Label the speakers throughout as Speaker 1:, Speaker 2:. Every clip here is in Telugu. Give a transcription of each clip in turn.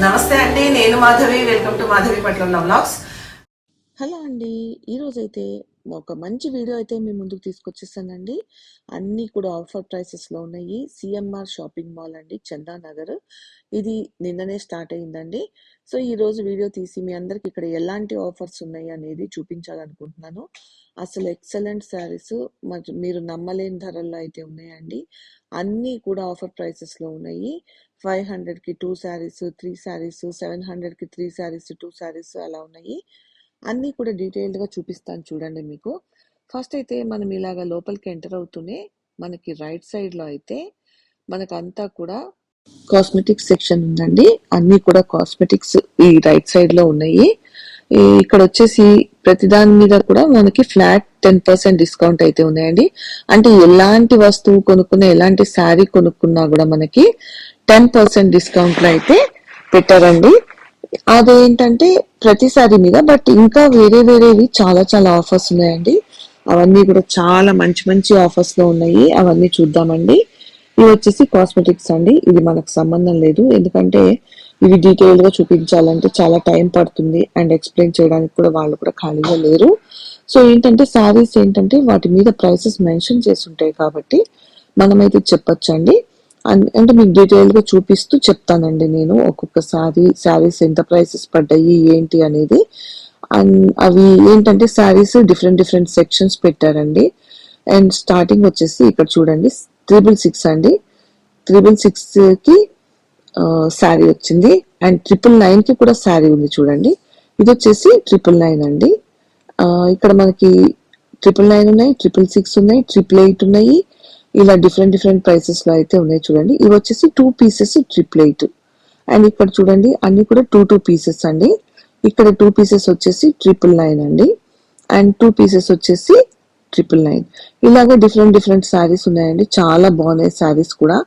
Speaker 1: నమస్తే అండి నేను మాధవి. వెల్కమ్ టు మాధవి పట్ల బ్లాగ్స్
Speaker 2: హలో అండి ఈరోజైతే ఒక మంచి వీడియో అయితే మీ ముందుకు తీసుకొచ్చేసానండి. అన్నీ కూడా ఆఫర్ ప్రైసెస్లో ఉన్నాయి. సిఎంఆర్ షాపింగ్ మాల్ అండి చందానగర్ ఇది నిన్ననే స్టార్ట్ అయిందండి సో ఈ రోజు వీడియో తీసి మీ అందరికి ఇక్కడ ఎలాంటి ఆఫర్స్ ఉన్నాయి అనేది చూపించాలనుకుంటున్నాను. అసలు ఎక్సలెంట్ శారీస్ మరి మీరు నమ్మలేని ధరల్లో అయితే ఉన్నాయండి. అన్నీ కూడా ఆఫర్ ప్రైసెస్లో ఉన్నాయి. ఫైవ్ హండ్రెడ్కి two saris three saris seven హండ్రెడ్కి త్రీ శారీస్ టూ శారీస్ అలా ఉన్నాయి. అన్నీ కూడా డీటెయిల్డ్గా చూపిస్తాను చూడండి మీకు. ఫస్ట్ అయితే మనం ఇలాగ లోపలికి ఎంటర్ అవుతూనే మనకి రైట్ సైడ్లో అయితే మనకు అంతా కూడా కాస్మెటిక్స్ సెక్షన్ ఉందండి. అన్నీ కూడా కాస్మెటిక్స్ ఈ రైట్ సైడ్లో ఉన్నాయి. ఇక్కడ వచ్చేసి ప్రతిదాని మీద కూడా మనకి ఫ్లాట్ టెన్ పర్సెంట్ డిస్కౌంట్ అయితే ఉన్నాయండి. అంటే ఎలాంటి వస్తువు కొనుక్కున్నా ఎలాంటి శారీ కొనుక్కున్నా కూడా మనకి టెన్ పర్సెంట్ డిస్కౌంట్లో అయితే పెట్టారండి. అదేంటంటే ప్రతిసారి మీద బట్ ఇంకా వేరే వేరేవి చాలా చాలా ఆఫర్స్ ఉన్నాయండి. అవన్నీ కూడా చాలా మంచి మంచి ఆఫర్స్లో ఉన్నాయి. అవన్నీ చూద్దామండి. ఇవి వచ్చేసి కాస్మెటిక్స్ అండి. ఇది మనకు సంబంధం లేదు. ఎందుకంటే ఇవి డీటెయిల్గా చూపించాలంటే చాలా టైం పడుతుంది అండ్ ఎక్స్ప్లెయిన్ చేయడానికి కూడా వాళ్ళు కూడా ఖాళీగా లేరు. సో ఏంటంటే శారీస్ ఏంటంటే వాటి మీద ప్రైసెస్ మెన్షన్ చేసి ఉంటాయి కాబట్టి మనమైతే చెప్పొచ్చండి. అంటే మీకు డీటెయిల్గా చూపిస్తూ చెప్తానండి నేను ఒక్కొక్క సారీ శారీస్ ఎంత ప్రైసెస్ పడ్డాయి ఏంటి అనేది. అండ్ అవి ఏంటంటే శారీస్ డిఫరెంట్ డిఫరెంట్ సెక్షన్స్ పెట్టారండి. అండ్ స్టార్టింగ్ వచ్చేసి ఇక్కడ చూడండి త్రిబుల్ సిక్స్ అండి. త్రిబుల్ సిక్స్కి శారీ వచ్చింది. అండ్ ట్రిపుల్ నైన్కి కూడా శారీ ఉంది చూడండి. ఇది వచ్చేసి ట్రిపుల్ నైన్ అండి. ఇక్కడ మనకి ట్రిపుల్ నైన్ ఉన్నాయి ట్రిపుల్ సిక్స్ ఉన్నాయి ట్రిపుల్ ఎయిట్ ఉన్నాయి. ఇలా డిఫరెంట్ డిఫరెంట్ ప్రైసెస్లో అయితే ఉన్నాయి చూడండి. ఇవి వచ్చేసి టూ పీసెస్ ట్రిప్లైట్ అండ్ ఇక్కడ చూడండి అన్ని కూడా టూ టూ పీసెస్ అండి. ఇక్కడ టూ పీసెస్ వచ్చేసి ట్రిపుల్ నైన్ అండి. అండ్ టూ పీసెస్ వచ్చేసి ట్రిపుల్ నైన్ ఇలాగే డిఫరెంట్ డిఫరెంట్ శారీస్ ఉన్నాయండి. చాలా బాగున్నాయి శారీస్ కూడా.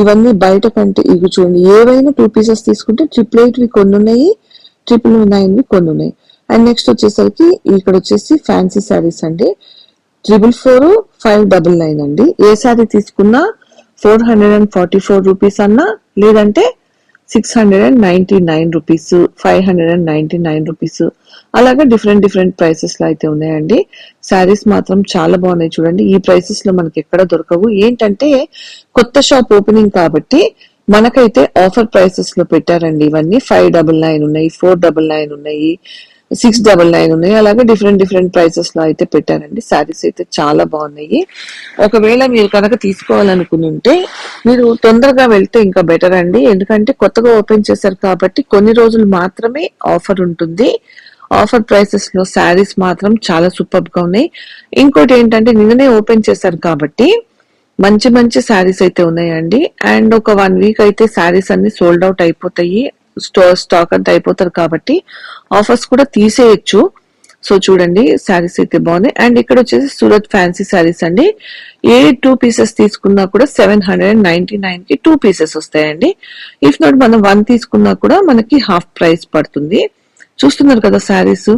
Speaker 2: ఇవన్నీ బయట కంటే ఇవి చూడండి ఏవైనా టూ పీసెస్ తీసుకుంటే ట్రిపుల్ ఎయిట్ వి కొన్ని ఉన్నాయి ట్రిపుల్ నైన్ వి కొన్ని ఉన్నాయి అండ్ నెక్స్ట్ వచ్చేసరికి ఇక్కడ వచ్చేసి ఫ్యాన్సీ శారీస్ అండి. Triple four five double nine అండి. ఏ శారీ తీసుకున్నా four hundred and forty four rupees అన్నా లేదంటే six hundred and ninety nine rupees five hundred and ninety nine rupees. అలాగే డిఫరెంట్ డిఫరెంట్ ప్రైసెస్లో అయితే ఉన్నాయండి. శారీస్ మాత్రం చాలా బాగున్నాయి చూడండి. ఈ ప్రైసెస్లో మనకి ఎక్కడ దొరకవు. ఏంటంటే కొత్త షాప్ ఓపెనింగ్ కాబట్టి మనకైతే ఆఫర్ ప్రైసెస్లో పెట్టారండి ఇవన్నీ. ఫైవ్ డబల్ నైన్ ఉన్నాయి ఫోర్ డబల్ నైన్ ఉన్నాయి. సిక్స్ డబల్ నైన్ ఉన్నాయి. అలాగే డిఫరెంట్ డిఫరెంట్ ప్రైసెస్లో అయితే పెట్టారండి శారీస్ అయితే చాలా బాగున్నాయి. ఒకవేళ మీరు కనుక తీసుకోవాలనుకుని ఉంటే మీరు తొందరగా వెళ్తే ఇంకా బెటర్ అండి. ఎందుకంటే కొత్తగా ఓపెన్ చేశారు కాబట్టి కొన్ని రోజులు మాత్రమే ఆఫర్ ఉంటుంది. ఆఫర్ ప్రైసెస్లో శారీస్ మాత్రం చాలా సూపర్గా ఉన్నాయి. ఇంకోటి ఏంటంటే నిన్ననే ఓపెన్ చేశారు కాబట్టి మంచి మంచి శారీస్ అయితే ఉన్నాయండి. అండ్ ఒక వన్ వీక్ అయితే శారీస్ అన్ని సోల్డ్ అవుట్ అయిపోతాయి. స్టోర్ స్టాక్ అంతా అయిపోతారు కాబట్టి ఆఫర్స్ కూడా తీసేయచ్చు. సో చూడండి శారీస్ అయితే బాగున్నాయి. అండ్ ఇక్కడ వచ్చేసి సూరత్ ఫ్యాన్సీ శారీస్ అండి. ఏ టూ పీసెస్ తీసుకున్నా కూడా సెవెన్ హండ్రెడ్ అండ్ నైన్టీ నైన్కి టూ పీసెస్ వస్తాయండి. ఇఫ్ నాట్ మనం వన్ తీసుకున్నా కూడా మనకి హాఫ్ ప్రైస్ పడుతుంది. చూస్తున్నారు కదా శారీస్?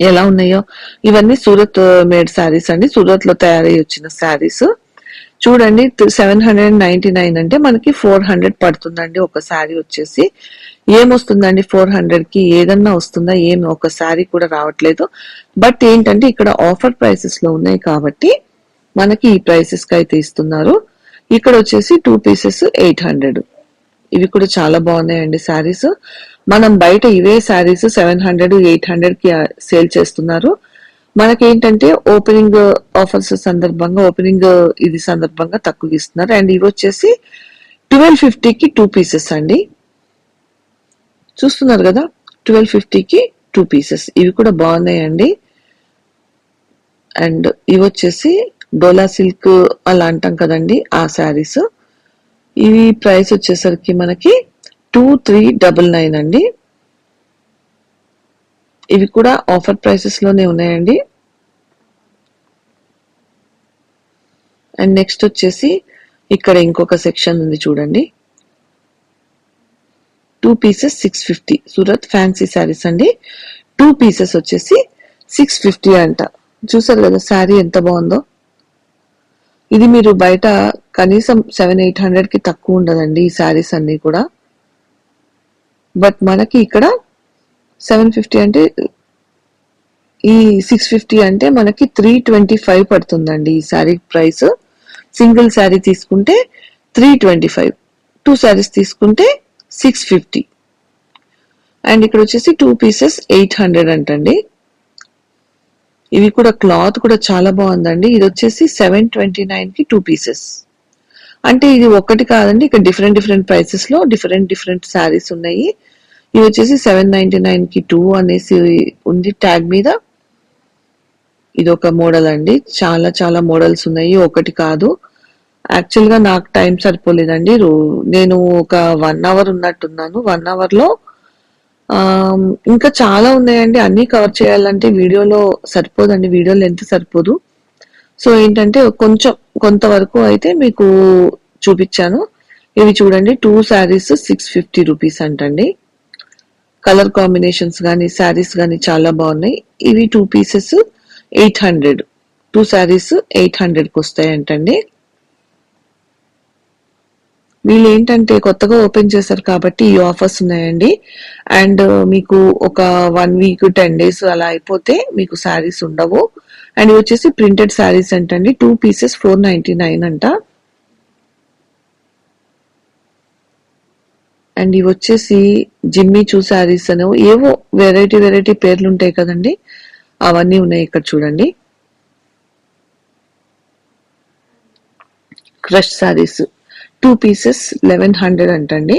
Speaker 2: ఎలా ఉన్నాయో? ఇవన్నీ సూరత్ మేడ్ శారీస్ అండి. సూరత్లో తయారై వచ్చిన శారీస్. చూడండి సెవెన్ హండ్రెడ్ నైన్టీ నైన్ అంటే మనకి ఫోర్ హండ్రెడ్ పడుతుందండి ఒక శారీ వచ్చేసి. ఏమొస్తుందండి ఫోర్ హండ్రెడ్కి? ఏదన్నా వస్తుందా? ఏమి ఒక శారీ కూడా రావట్లేదు. బట్ ఏంటంటే ఇక్కడ ఆఫర్ ప్రైసెస్లో ఉన్నాయి కాబట్టి మనకి ఈ ప్రైసెస్కి అయితే ఇస్తున్నారు. ఇక్కడ వచ్చేసి టూ పీసెస్ ఎయిట్ హండ్రెడ్ ఇవి కూడా చాలా బాగున్నాయండి శారీస్. మనం బయట ఇవే శారీస్ సెవెన్ హండ్రెడ్ ఎయిట్ హండ్రెడ్కి సేల్ చేస్తున్నారు. మనకేంటంటే ఓపెనింగ్ ఆఫర్స్ సందర్భంగా ఓపెనింగ్ ఇది సందర్భంగా తక్కువ ఇస్తున్నారు. అండ్ ఇవి వచ్చేసి ట్వెల్వ్ ఫిఫ్టీకి టూ పీసెస్ అండి. చూస్తున్నారు కదా? ట్వెల్వ్ ఫిఫ్టీకి టూ పీసెస్ ఇవి కూడా బాగున్నాయండి. అండ్ ఇవి వచ్చేసి డోలా సిల్క్ అలా అంటాం కదండి ఆ శారీస్. ఇవి ప్రైస్ వచ్చేసరికి మనకి టూ త్రీ డబల్ నైన్ అండి. ఇవి కూడా ఆఫర్ ప్రైసెస్లోనే ఉన్నాయండి. అండ్ నెక్స్ట్ వచ్చేసి ఇక్కడ ఇంకొక సెక్షన్ ఉంది చూడండి. Two pieces six fifty. Surat fancy saris అండి. టూ పీసెస్ వచ్చేసి సిక్స్ ఫిఫ్టీ అంట. చూసారు కదా శారీ ఎంత బాగుందో. ఇది మీరు బయట కనీసం సెవెన్ ఎయిట్ హండ్రెడ్కి తక్కువ ఉండదండి ఈ శారీస్ అన్నీ కూడా. బట్ మనకి ఇక్కడ సెవెన్ ఫిఫ్టీ అంటే ఈ సిక్స్ ఫిఫ్టీ అంటే మనకి త్రీ ట్వంటీ ఫైవ్ పడుతుందండి ఈ శారీ ప్రైస్. సింగిల్ శారీ తీసుకుంటే three twenty five. Two saris తీసుకుంటే సిక్స్ ఫిఫ్టీ. అండ్ ఇక్కడ వచ్చేసి టూ పీసెస్ ఎయిట్ హండ్రెడ్ అంటండి. ఇవి కూడా క్లాత్ కూడా చాలా బాగుందండి. ఇది వచ్చేసి సెవెన్ ట్వంటీ నైన్కి టూ పీసెస్. అంటే ఇది ఒకటి కాదండి ఇక్కడ డిఫరెంట్ డిఫరెంట్ ప్రైసెస్లో డిఫరెంట్ డిఫరెంట్ శారీస్ ఉన్నాయి. ఇది వచ్చేసి సెవెన్ నైన్టీ నైన్కి టూ అనేసి ఉంది ట్యాగ్ మీద. ఇది ఒక మోడల్ అండి. చాలా చాలా మోడల్స్ ఉన్నాయి. ఒకటి కాదు. యాక్చువల్గా నాకు టైం సరిపోలేదండి. నేను ఒక వన్ అవర్ ఉన్నట్టున్నాను. వన్ అవర్లో ఇంకా చాలా ఉన్నాయండి. అన్ని కవర్ చేయాలంటే వీడియోలో సరిపోదండి. వీడియో లెంత్ సరిపోదు. సో ఏంటంటే కొంచెం కొంతవరకు అయితే మీకు చూపించాను. ఇవి చూడండి. Two saris six fifty rupees అంటండి. కలర్ కాంబినేషన్స్ కానీ శారీస్ కానీ చాలా బాగున్నాయి. ఇవి two pieces eight hundred. Two saris eight హండ్రెడ్కి వస్తాయంటండి. వీళ్ళు ఏంటంటే కొత్తగా ఓపెన్ చేశారు కాబట్టి ఈ ఆఫర్స్ ఉన్నాయండి. అండ్ మీకు ఒక వన్ వీక్ టెన్ డేస్ అలా అయిపోతే మీకు శారీస్ ఉండవు. అండ్ వచ్చేసి ప్రింటెడ్ శారీస్ అంటండి. Two pieces four ninety nine అంట. అండ్ ఇవి వచ్చేసి జిమ్మి చూ శారీస్ అనేవి. ఏవో వెరైటీ వెరైటీ పేర్లు ఉంటాయి కదండి. అవన్నీ ఉన్నాయి ఇక్కడ చూడండి. Crush saris. Two pieces eleven hundred అంటండి.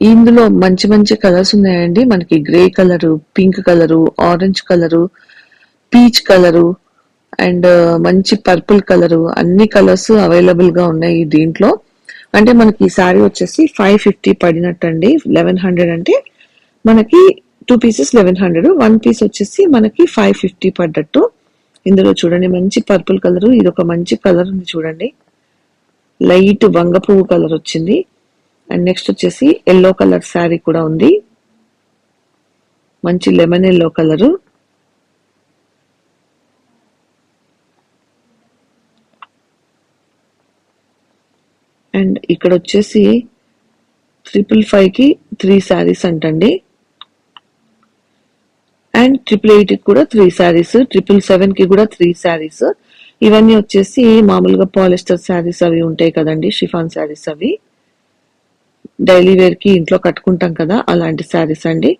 Speaker 2: ఇందులో మంచి మంచి కలర్స్ ఉన్నాయండి. మనకి grey colour pink colour orange colour peach colour and మంచి పర్పుల్ కలరు. అన్ని కలర్స్ అవైలబుల్గా ఉన్నాయి దీంట్లో. అంటే మనకి ఈ సారీ వచ్చేసి ఫైవ్ ఫిఫ్టీ పడినట్టు అండి లెవెన్ హండ్రెడ్ అంటే మనకి two pieces eleven hundred one piece వచ్చేసి మనకి ఫైవ్ ఫిఫ్టీ పడ్డట్టు. ఇందులో చూడండి మంచి పర్పుల్ కలర్ ఇది ఒక మంచి కలర్ ఉంది చూడండి. లైట్ వంగ పువ్వు కలర్ వచ్చింది. అండ్ నెక్స్ట్ వచ్చేసి ఎల్లో కలర్ శారీ కూడా ఉంది. మంచి లెమన్ ఎల్లో కలరు అండ్ ఇక్కడ వచ్చేసి ట్రిపుల్ ఫైవ్కి త్రీ శారీస్ అంటండి. అండ్ ట్రిపుల్ ఎయిట్కి కూడా త్రీ శారీస్ ట్రిపుల్ సెవెన్కి కూడా త్రీ శారీస్ ఇవన్నీ వచ్చేసి మామూలుగా పాలిస్టర్ శారీస్ అవి ఉంటాయి కదండి షిఫాన్ శారీస్ అవి. డైలీ వేర్కి ఇంట్లో కట్టుకుంటాం కదా అలాంటి శారీస్ అండి.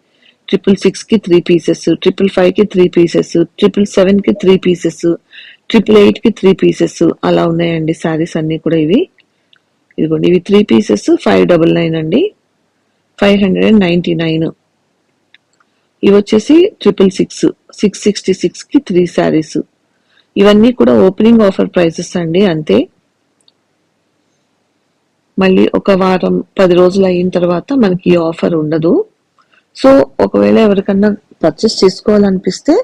Speaker 2: ట్రిపుల్ సిక్స్కి త్రీ పీసెస్ ట్రిపుల్ ఫైవ్కి త్రీ పీసెస్ ట్రిపుల్ సెవెన్కి త్రీ పీసెస్ ట్రిపుల్ ఎయిట్కి త్రీ పీసెస్ అలా ఉన్నాయండి శారీస్ అన్ని కూడా ఇవి. ఇదిగోండి ఇవి three pieces five double nine అండి. Five hundred and ninety nine ఇవి వచ్చేసి ట్రిపుల్ సిక్స్ సిక్స్ సిక్స్టీ సిక్స్కి త్రీ శారీస్ ఇవన్నీ కూడా ఓపెనింగ్ ఆఫర్ ప్రైసెస్ అండి అంతే. మళ్ళీ ఒక వారం పది రోజులు అయిన తర్వాత మనకి ఈ ఆఫర్ ఉండదు. సో ఒకవేళ ఎవరికన్నా పర్చేస్ చేసుకోవాలనిపిస్తే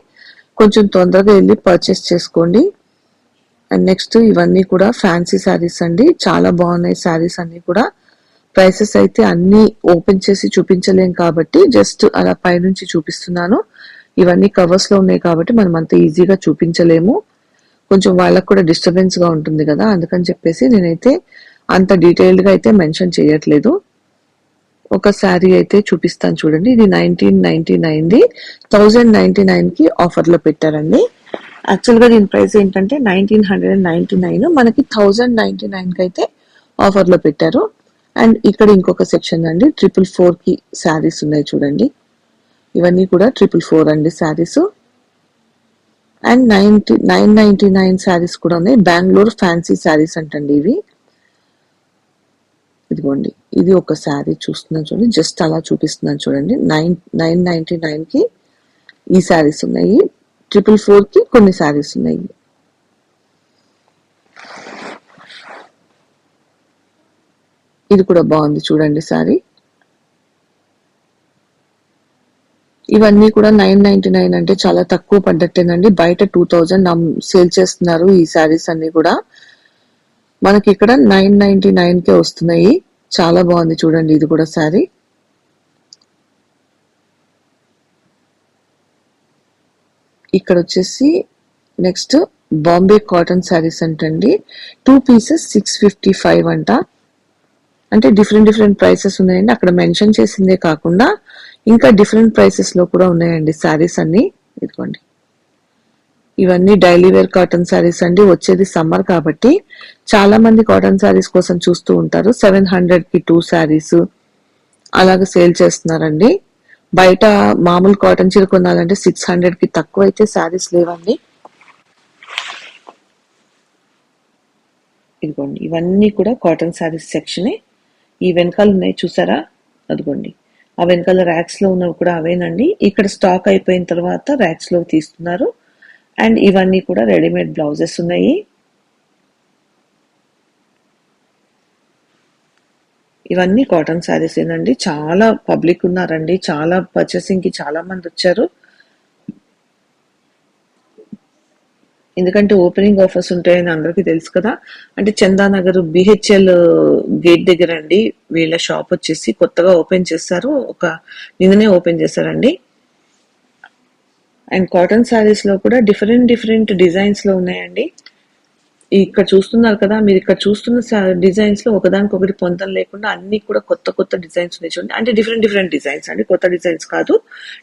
Speaker 2: కొంచెం తొందరగా వెళ్ళి పర్చేస్ చేసుకోండి. అండ్ నెక్స్ట్ ఇవన్నీ కూడా ఫ్యాన్సీ శారీస్ అండి. చాలా బాగున్నాయి శారీస్ అన్ని కూడా. ప్రైసెస్ అయితే అన్ని ఓపెన్ చేసి చూపించలేం కాబట్టి జస్ట్ అలా పైనుంచి చూపిస్తున్నాను. ఇవన్నీ కవర్స్లో ఉన్నాయి కాబట్టి మనం అంత ఈజీగా చూపించలేము. కొంచెం వాళ్ళకు కూడా డిస్టర్బెన్స్గా ఉంటుంది కదా అందుకని చెప్పేసి నేనైతే అంత డీటెయిల్డ్గా అయితే మెన్షన్ చేయట్లేదు. ఒక శారీ అయితే చూపిస్తాను చూడండి. ఇది నైన్టీన్ నైన్టీ నైన్ ది. థౌజండ్ నైన్టీ నైన్కి ఆఫర్లో పెట్టారండి. యాక్చువల్గా దీని ప్రైస్ ఏంటంటే nineteen hundred and ninety nine. మనకి థౌజండ్ నైన్టీ నైన్కి అయితే ఆఫర్లో పెట్టారు. అండ్ ఇక్కడ ఇంకొక సెక్షన్ అండి ట్రిపుల్ ఫోర్కి శారీస్ ఉన్నాయి చూడండి. ఇవన్నీ కూడా ట్రిపుల్ ఫోర్ అండి saris. And ninety nine ninety nine saris కూడా ఉన్నాయి. బెంగళూరు ఫ్యాన్సీ శారీస్ అంటండి ఇవి. ఇదిగోండి ఇది ఒక శారీ చూస్తున్నాను చూడండి. జస్ట్ అలా చూపిస్తున్నాను చూడండి. నైన్ నైన్ నైన్టీ నైన్కి ఈ శారీస్ ఉన్నాయి. ట్రిపుల్ ఫోర్కి కొన్ని శారీస్ ఉన్నాయి. ఇది కూడా బాగుంది చూడండి శారీ ఇవన్నీ కూడా నైన్ నైన్టీ నైన్ అంటే చాలా తక్కువ పడ్డట్టేనండి. బయట టూ థౌజండ్ సేల్ చేస్తున్నారు ఈ శారీస్ అన్ని కూడా. మనకి ఇక్కడ నైన్ నైన్టీ నైన్కే వస్తున్నాయి. చాలా బాగుంది చూడండి ఇది కూడా శారీ ఇక్కడ వచ్చేసి నెక్స్ట్ బాంబే కాటన్ శారీస్ అంటండి. Two pieces six fifty five అంట. అంటే డిఫరెంట్ డిఫరెంట్ ప్రైసెస్ ఉన్నాయండి. అక్కడ మెన్షన్ చేసిందే కాకుండా ఇంకా డిఫరెంట్ ప్రైసెస్లో కూడా ఉన్నాయండి శారీస్ అన్ని. ఇదిగోండి. ఇవన్నీ డైలీ వేర్ కాటన్ శారీస్ అండి. వచ్చేది సమ్మర్ కాబట్టి చాలా మంది కాటన్ శారీస్ కోసం చూస్తూ ఉంటారు. సెవెన్ హండ్రెడ్కి టూ శారీస్ అలాగ సేల్ చేస్తున్నారండి. బయట మామూలు కాటన్ చీర కొనాలంటే సిక్స్ హండ్రెడ్కి తక్కువ అయితే శారీస్ లేవండి. ఇదిగోండి ఇవన్నీ కూడా కాటన్ శారీస్ సెక్షనే ఈ వెనకాల ఉన్నాయి చూసారా? అదిగోండి ఆ వెనకాల ర్యాక్స్లో ఉన్నవి కూడా అవేనండి. ఇక్కడ స్టాక్ అయిపోయిన తర్వాత ర్యాక్స్లో తీస్తున్నారు. అండ్ ఇవన్నీ కూడా రెడీమేడ్ బ్లౌజెస్ ఉన్నాయి. ఇవన్నీ కాటన్ శారీస్ ఏనండి. చాలా పబ్లిక్ ఉన్నారండి. చాలా పర్చేసింగ్కి చాలా మంది వచ్చారు. ఎందుకంటే ఓపెనింగ్ ఆఫర్స్ ఉంటాయని అందరికీ తెలుసు కదా. అంటే చందానగర్ బిహెచ్ఎల్ గేట్ దగ్గర అండి వీళ్ళ షాప్ వచ్చేసి కొత్తగా ఓపెన్ చేశారు. ఒక నిన్ననే ఓపెన్ చేశారండి. అండ్ కాటన్ శారీస్లో కూడా డిఫరెంట్ డిఫరెంట్ డిజైన్స్లో ఉన్నాయండి. ఇక్కడ చూస్తున్నారు కదా మీరు ఇక్కడ చూస్తున్న డిజైన్స్లో ఒకదానికి ఒకటి పొందం లేకుండా అన్ని కూడా కొత్త కొత్త డిజైన్స్ ఉన్నాయి చూడండి. అంటే డిఫరెంట్ డిఫరెంట్ డిజైన్స్ అండి. కొత్త డిజైన్స్ కాదు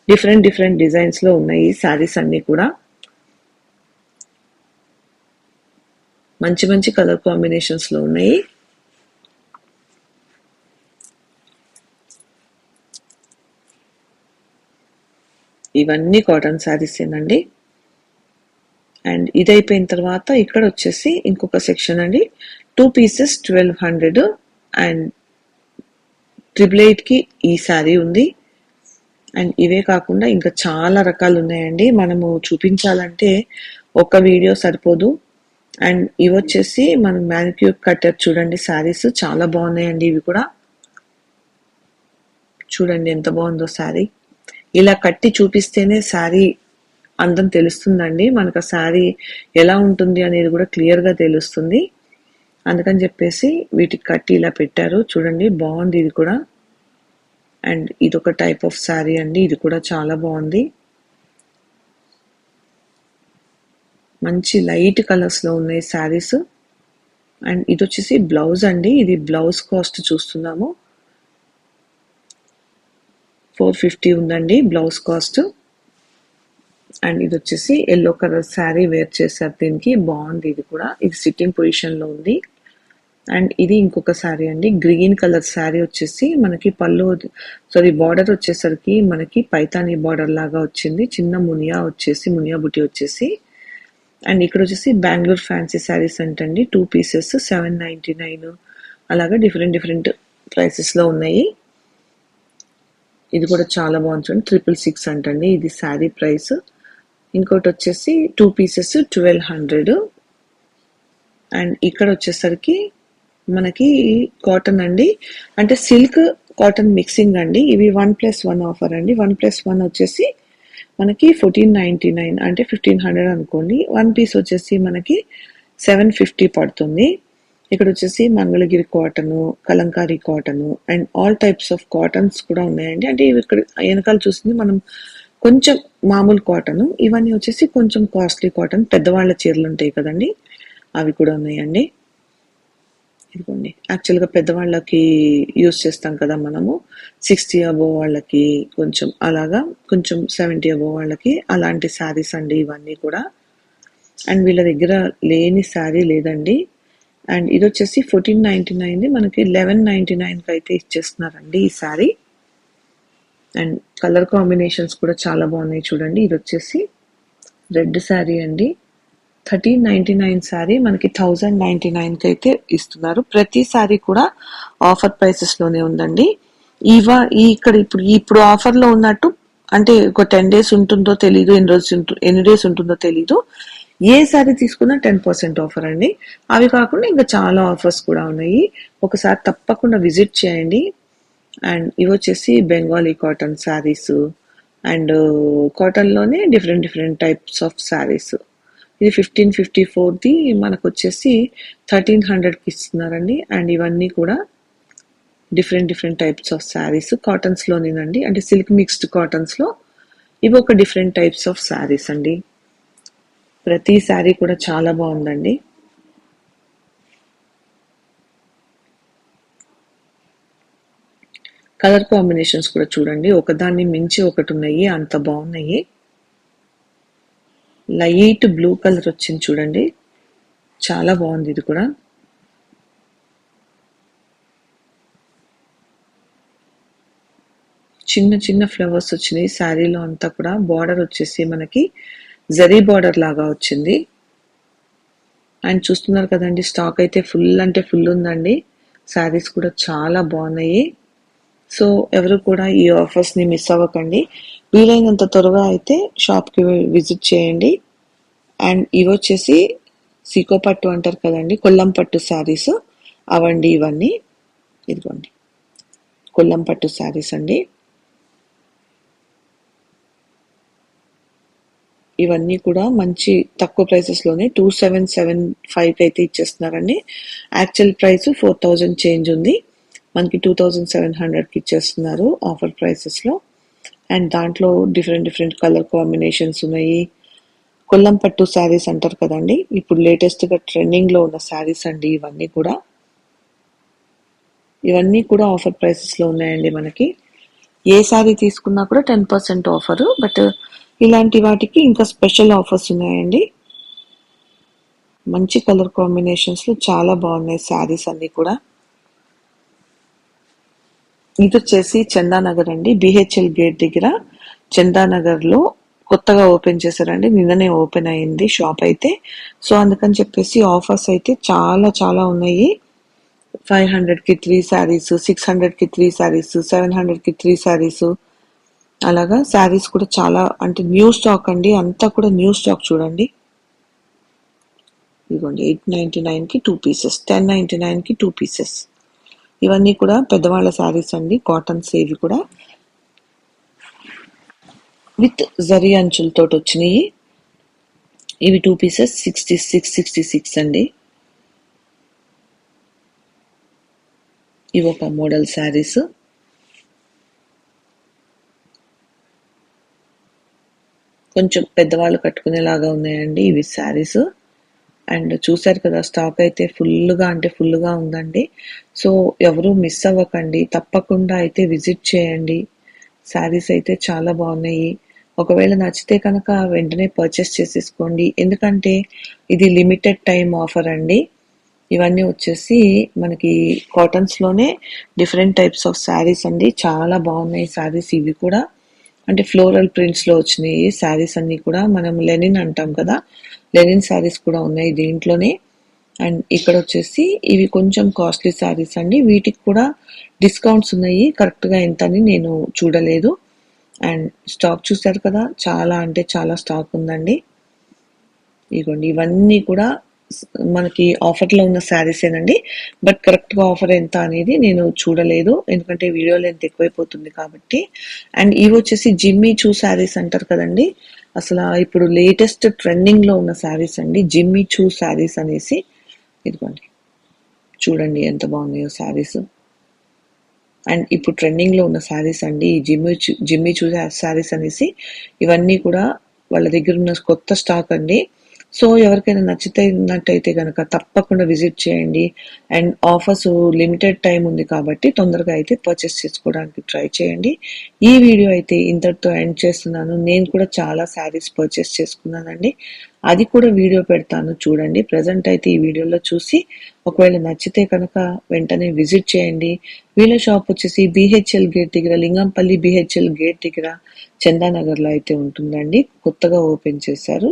Speaker 2: డిఫరెంట్ డిఫరెంట్ డిజైన్స్లో ఉన్నాయి శారీస్ అన్ని కూడా. మంచి మంచి కలర్ కాంబినేషన్స్లో ఉన్నాయి. ఇవన్నీ కాటన్ శారీస్ ఏనండి. అండ్ ఇది అయిపోయిన తర్వాత ఇక్కడ వచ్చేసి ఇంకొక సెక్షన్ అండి. Two pieces twelve hundred and triple ఎయిట్కి ఈ శారీ ఉంది. అండ్ ఇవే కాకుండా ఇంకా చాలా రకాలు ఉన్నాయండి. మనము చూపించాలంటే ఒక వీడియో సరిపోదు. అండ్ ఇవి వచ్చేసి మనం మ్యానిక్యూర్ కట్టర్ చూడండి శారీస్ చాలా బాగున్నాయండి ఇవి కూడా. చూడండి ఎంత బాగుందో శారీ ఇలా కట్టి చూపిస్తేనే శారీ అందం తెలుస్తుందండి. మనకు ఆ శారీ ఎలా ఉంటుంది అనేది కూడా క్లియర్గా తెలుస్తుంది. అందుకని చెప్పేసి వీటికి కట్టి ఇలా పెట్టారు. చూడండి బాగుంది ఇది కూడా. అండ్ ఇది ఒక టైప్ ఆఫ్ శారీ అండి. ఇది కూడా చాలా బాగుంది. మంచి లైట్ కలర్స్లో ఉన్నాయి శారీస్. అండ్ ఇది వచ్చేసి బ్లౌజ్ అండి. ఇది బ్లౌజ్ కాస్ట్ చూస్తున్నాము. ఫోర్ ఫిఫ్టీ ఉందండి బ్లౌజ్ కాస్ట్ అండ్ ఇది వచ్చేసి ఎల్లో కలర్ శారీ వేర్ చేశారు దీనికి. బాగుంది ఇది కూడా. ఇది సిట్టింగ్ పొజిషన్లో ఉంది. అండ్ ఇది ఇంకొక శారీ అండి. గ్రీన్ కలర్ శారీ వచ్చేసి మనకి పళ్ళు సారీ బార్డర్ వచ్చేసరికి మనకి పైతానీ బార్డర్ లాగా వచ్చింది. చిన్న మునియా వచ్చేసి మునియా బుట్టి వచ్చేసి. అండ్ ఇక్కడ వచ్చేసి బెంగళూరు ఫ్యాన్సీ శారీస్ అంటండి. Two pieces seven ninety nine అలాగా డిఫరెంట్ డిఫరెంట్ ప్రైసెస్లో ఉన్నాయి. ఇది కూడా చాలా బాగుంటుంది ట్రిపుల్ సిక్స్ అంటండి. ఇది శారీ ప్రైస్ ఇంకోటి వచ్చేసి two pieces twelve hundred. And ఇక్కడ వచ్చేసరికి మనకి కాటన్ అండి. అంటే సిల్క్ కాటన్ మిక్సింగ్ అండి. ఇవి వన్ ప్లస్ వన్ ఆఫర్ అండి. వన్ ప్లస్ వన్ వచ్చేసి మనకి ఫోర్టీన్ నైన్టీ నైన్. అంటే ఫిఫ్టీన్ హండ్రెడ్ అనుకోండి. వన్ పీస్ వచ్చేసి మనకి సెవెన్ ఫిఫ్టీ పడుతుంది. ఇక్కడ వచ్చేసి Mangalagiri cotton Kalamkari cotton and all types of cottons కూడా ఉన్నాయండి. అంటే ఇవి ఇక్కడ వెనకాల చూసింది మనం కొంచెం మామూలు కాటన్ ఇవన్నీ వచ్చేసి కొంచెం కాస్ట్లీ కాటన్ పెద్దవాళ్ళ చీరలు ఉంటాయి కదండి. అవి కూడా ఉన్నాయండి. ఇదిగోండి. యాక్చువల్గా పెద్దవాళ్ళకి యూస్ చేస్తాం కదా మనము. సిక్స్టీ అబోవ్ వాళ్ళకి కొంచెం అలాగా కొంచెం సెవెంటీ అబోవ్ వాళ్ళకి అలాంటి శారీస్ అండి ఇవన్నీ కూడా. అండ్ వీళ్ళ దగ్గర లేని శారీ లేదండి. అండ్ ఇది వచ్చేసి ఫోర్టీన్ నైన్టీ నైన్ మనకి లెవెన్ నైన్టీ నైన్కి అయితే ఇచ్చేస్తున్నారండి ఈ శారీ. అండ్ కలర్ కాంబినేషన్స్ కూడా చాలా బాగున్నాయి చూడండి. ఇది వచ్చేసి రెడ్ శారీ అండి. థర్టీన్ నైంటీ నైన్ శారీ మనకి థౌజండ్ నైంటీ నైన్కి అయితే ఇస్తున్నారు. ప్రతి శారీ కూడా ఆఫర్ ప్రైసెస్లోనే ఉందండి. ఇవా ఇక్కడ ఇప్పుడు ఇప్పుడు ఆఫర్లో ఉన్నట్టు అంటే ఒక టెన్ డేస్ ఉంటుందో తెలీదు ఎన్ని రోజులు ఎన్ని డేస్ ఉంటుందో తెలీదు. ఏ శారీ తీసుకున్నా టెన్ పర్సెంట్ ఆఫర్ అండి. అవి కాకుండా ఇంకా చాలా ఆఫర్స్ కూడా ఉన్నాయి. ఒకసారి తప్పకుండా విజిట్ చేయండి. అండ్ ఇవి వచ్చేసి Bengali cotton saris and కాటన్లోనే different different types of saris ఇది ఫిఫ్టీన్ ఫిఫ్టీ ఫోర్ది మనకు వచ్చేసి థర్టీన్ హండ్రెడ్కి ఇస్తున్నారండి. అండ్ ఇవన్నీ కూడా different different types of saris కాటన్స్లోనేనండి అంటే సిల్క్ మిక్స్డ్ కాటన్స్లో ఇవి ఒక డిఫరెంట్ టైప్స్ ఆఫ్ శారీస్ అండి. ప్రతి శారీ కూడా చాలా బాగుందండి. కలర్ కాంబినేషన్స్ కూడా చూడండి. ఒకదాన్ని మించి ఒకటి ఉన్నాయి. అంత బాగున్నాయి. లైట్ బ్లూ కలర్ వచ్చింది చూడండి. చాలా బాగుంది ఇది కూడా. చిన్న చిన్న ఫ్లవర్స్ వచ్చినాయి. శారీలో అంతా కూడా బార్డర్ వచ్చేసి మనకి జరీ బార్డర్ లాగా వచ్చింది. అండ్ చూస్తున్నారు కదండి స్టాక్ అయితే ఫుల్ అంటే ఫుల్ ఉందండి. శారీస్ కూడా చాలా బాగున్నాయి. సో ఎవరు కూడా ఈ ఆఫర్స్ని మిస్ అవ్వకండి. వీలైనంత త్వరగా అయితే షాప్కి విజిట్ చేయండి. అండ్ ఇవి వచ్చేసి సీకో పట్టు అంటారు కదండి కొల్లం పట్టు శారీస్ అవండి ఇవన్నీ. ఇదిగోండి. కొల్లం పట్టు శారీస్ అండి. ఇవన్నీ కూడా మంచి తక్కువ ప్రైసెస్లోనే టూ సెవెన్ సెవెన్ ఫైవ్కి అయితే ఇచ్చేస్తున్నారండి. Actual price four thousand change ఉంది. మనకి టూ థౌజండ్ సెవెన్ హండ్రెడ్కి ఇచ్చేస్తున్నారు ఆఫర్ ప్రైసెస్లో అండ్ దాంట్లో డిఫరెంట్ డిఫరెంట్ కలర్ కాంబినేషన్స్ ఉన్నాయి. కొల్లం పట్టు శారీస్ అంటారు కదండి. ఇప్పుడు లేటెస్ట్గా ట్రెండింగ్లో ఉన్న శారీస్ అండి ఇవన్నీ కూడా. ఇవన్నీ కూడా ఆఫర్ ప్రైసెస్లో ఉన్నాయండి మనకి. ఏ శారీ తీసుకున్నా కూడా టెన్ పర్సెంట్ ఆఫరు బట్ ఇలాంటి వాటికి ఇంకా స్పెషల్ ఆఫర్స్ ఉన్నాయండి. మంచి కలర్ కాంబినేషన్స్లో చాలా బాగున్నాయి శారీస్ అన్నీ కూడా. ఇది వచ్చేసి చందానగర్ అండి. బిహెచ్ఎల్ గేట్ దగ్గర చందానగర్లో కొత్తగా ఓపెన్ చేశారండి. నిన్ననే ఓపెన్ అయింది షాప్ అయితే. సో అందుకని చెప్పేసి ఆఫర్స్ అయితే చాలా చాలా ఉన్నాయి. ఫైవ్ హండ్రెడ్కి త్రీ శారీస్ సిక్స్ హండ్రెడ్కి త్రీ శారీస్ సెవెన్ హండ్రెడ్కి త్రీ శారీస్. అలాగా శారీస్ కూడా చాలా అంటే న్యూ స్టాక్ అండి. అంతా కూడా న్యూ స్టాక్ చూడండి. ఇదిగోండి ఎయిట్ నైన్టీ నైన్కి టూ పీసెస్ టెన్ నైన్టీ నైన్కి టూ పీసెస్. ఇవన్నీ కూడా పెద్దవాళ్ళ శారీస్ అండి కాటన్స్ ఇవి కూడా. విత్ జరీ అంచులతో వచ్చినాయి. ఇవి two pieces sixty six sixty six అండి. ఇవి ఒక మోడల్ శారీస్. కొంచెం పెద్దవాళ్ళు కట్టుకునేలాగా ఉన్నాయండి ఇవి శారీస్. అండ్ చూశారు కదా స్టాక్ అయితే ఫుల్గా అంటే ఫుల్గా ఉందండి. సో ఎవరు మిస్ అవ్వకండి. తప్పకుండా అయితే విజిట్ చేయండి. శారీస్ అయితే చాలా బాగున్నాయి. ఒకవేళ నచ్చితే కనుక వెంటనే పర్చేస్ చేసేసుకోండి. ఎందుకంటే ఇది లిమిటెడ్ టైం ఆఫర్ అండి. ఇవన్నీ వచ్చేసి మనకి కాటన్స్లోనే డిఫరెంట్ టైప్స్ ఆఫ్ శారీస్ అండి. చాలా బాగున్నాయి శారీస్ ఇవి కూడా. అంటే ఫ్లోరల్ ప్రింట్స్లో వచ్చినాయి శారీస్ అన్నీ కూడా. మనం లెనిన్ అంటాం కదా లెనిన్ శారీస్ కూడా ఉన్నాయి దీంట్లోనే. అండ్ ఇక్కడ వచ్చేసి ఇవి కొంచెం కాస్ట్లీ శారీస్ అండి. వీటికి కూడా డిస్కౌంట్స్ ఉన్నాయి. కరెక్ట్గా ఎంత అని నేను చూడలేదు. అండ్ స్టాక్ చూసారు కదా చాలా అంటే చాలా స్టాక్ ఉందండి. ఇదిగోండి ఇవన్నీ కూడా మనకి ఆఫర్లో ఉన్న శారీసేనండి బట్ కరెక్ట్గా ఆఫర్ ఎంత అనేది నేను చూడలేదు. ఎందుకంటే వీడియో లెంత్ ఎక్కువైపోతుంది కాబట్టి. అండ్ ఇవి వచ్చేసి జిమ్మి చూ శారీస్ అంటారు కదండి. అసలు ఇప్పుడు లేటెస్ట్ ట్రెండింగ్లో ఉన్న శారీస్ అండి. జిమ్మి చూ శారీస్ అనేసి ఇదిగోండి. చూడండి ఎంత బాగున్నాయో శారీస్ అండ్ ఇప్పుడు ట్రెండింగ్లో ఉన్న శారీస్ అండి. ఈ జిమ్మి చూ- జిమ్మి చూ శారీస్ అనేసి ఇవన్నీ కూడా వాళ్ళ దగ్గర ఉన్న కొత్త స్టాక్ అండి. సో ఎవరికైనా నచ్చితే కనుక తప్పకుండా విజిట్ చేయండి. అండ్ ఆఫర్స్ లిమిటెడ్ టైం ఉంది కాబట్టి తొందరగా అయితే పర్చేస్ చేసుకోవడానికి ట్రై చేయండి. ఈ వీడియో అయితే ఇంతటితో ఎండ్ చేస్తున్నాను. నేను కూడా చాలా శారీస్ పర్చేస్ చేసుకున్నానండి. అది కూడా వీడియో పెడతాను చూడండి. ప్రజెంట్ అయితే ఈ వీడియోలో చూసి ఒకవేళ నచ్చితే కనుక వెంటనే విజిట్ చేయండి. వీళ్ళ షాప్ వచ్చేసి బిహెచ్ఎల్ గేట్ దగ్గర లింగంపల్లి బిహెచ్ఎల్ గేట్ దగ్గర చందానగర్లో అయితే ఉంటుందండి. కొత్తగా ఓపెన్ చేశారు.